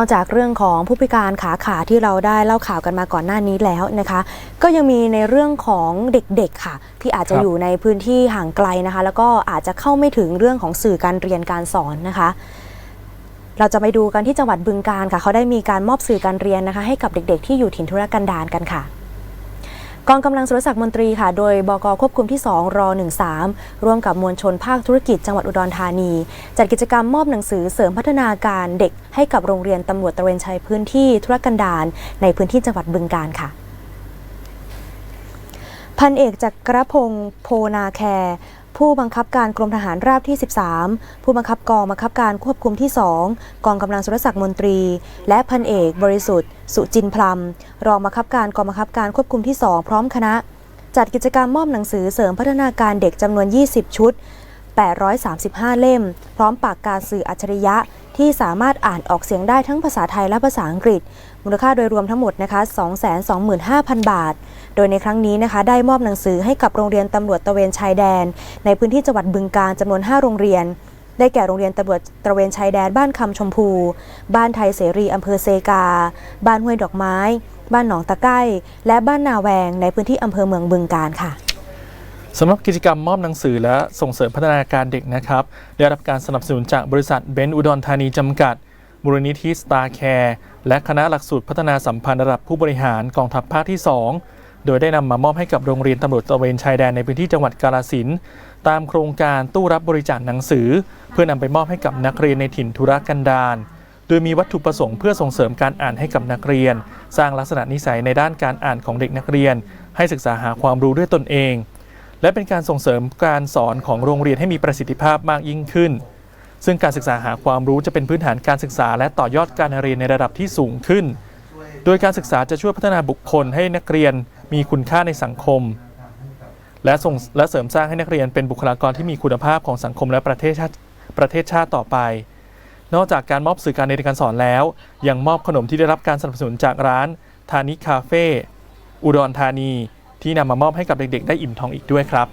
อกจากเรื่องของผู้พิการขาขาที่เราได้เล่าข่าวกันมาก่อนหน้านี้แล้วนะคะ ก็ยังมีในเรื่องของเด็กๆค่ะ ที่อาจจะครับ อยู่ในพื้นที่ห่างไกลนะคะ แล้วก็อาจจะเข้าไม่ถึงเรื่องของสื่อการเรียนการสอนนะคะ เราจะไปดูกันที่จังหวัดบึงการค่ะ เขาได้มีการมอบสื่อการเรียนนะคะ ให้กับเด็กๆ ที่อยู่ถิ่นธุรกันดารกันค่ะ กองกำลังสุรศักดิ์มนตรีค่ะ โดยบกควบคุมที่ 2รอ13 ร่วมกับมวลชนภาคธุรกิจจังหวัดอุดรธานี จัดกิจกรรมมอบหนังสือเสริมพัฒนาการเด็กให้กับโรงเรียนตำรวจตระเวนชายพื้นที่ธุรกันดารในพื้นที่จังหวัดบึงกาฬค่ะพันเอกจักรพงศ์โพนาแคร์ ผู้บังคับการกรมทหารราบที่ 13 ผู้บังคับกองบังคับการควบคุมที่ 2 กองกำลังสุรศักดิ์มนตรี และพันเอกบริสุทธิ์ สุจินพลัมรองบังคับการกองบังคับการควบคุมที่ 2 พร้อมคณะ จัดกิจกรรมมอบหนังสือเสริมพัฒนาการเด็กจำนวน 20 ชุด 835 เล่ม พร้อมปากกาสื่ออัจฉริยะ ที่สามารถอ่านออกเสียงได้ทั้งภาษาไทยและภาษาอังกฤษ มูลค่าโดยรวมทั้งหมดนะคะ 225,000 บาท โดยในครั้งนี้นะคะ ได้มอบหนังสือให้กับโรงเรียนตำรวจตะเวนชายแดน ในพื้นที่จังหวัดบึงกาฬจำนวน 5 โรงเรียน ได้แก่โรงเรียนตำรวจตระเวนชายแดนบ้านคำชมพู บ้านไทยเสรีอำเภอเซกา บ้านห้วยดอกไม้ บ้านหนองตะไก้ และบ้านนาแวงในพื้นที่อำเภอเมืองบึงกาฬค่ะ สำหรับกิจกรรมมอบหนังสือและส่งเสริมพัฒนาการเด็กนะครับ ได้รับการสนับสนุนจากบริษัทเบนซ์อุดรธานีจำกัดมูลนิธิสตาร์แคร์และคณะหลักสูตรพัฒนาสัมพันธ์ระดับผู้บริหารกองทัพภาคที่ 2 โดยได้นำมามอบให้กับโรงเรียนตำรวจตะเวนชายแดนในพื้นที่จังหวัดกาฬสินตามโครงการตู้รับบริจาคหนังสือ เพื่อนำไปมอบให้กับนักเรียนในถิ่นธุรกันดารโดยมีวัตถุประสงค์เพื่อส่งเสริมการอ่านให้กับนักเรียน สร้างลักษณะนิสัยในด้านการอ่านของเด็กนักเรียน ให้ศึกษาหาความรู้ด้วยตนเอง และเป็นการส่งเสริมการสอนของโรงเรียนให้มีประสิทธิภาพมากยิ่งขึ้น ซึ่งการศึกษาหาความรู้จะเป็นพื้นฐานการศึกษา และต่อยอดการเรียนในระดับที่สูงขึ้น โดยการศึกษาจะช่วยพัฒนาบุคคลให้นักเรียนมีคุณค่าในสังคม และส่งและเสริมสร้างให้นักเรียนเป็นบุคลากรที่มีคุณภาพของสังคมและประเทศชาติประเทศชาติต่อไป นอกจากการมอบสื่อการเรียนการสอนแล้ว ยังมอบขนมที่ได้รับการสนับสนุนจากร้าน ทานิคาเฟ่อุดรธานี ที่นำมามอบให้กับเด็กๆ ได้อิ่มท้องอีกด้วยครับ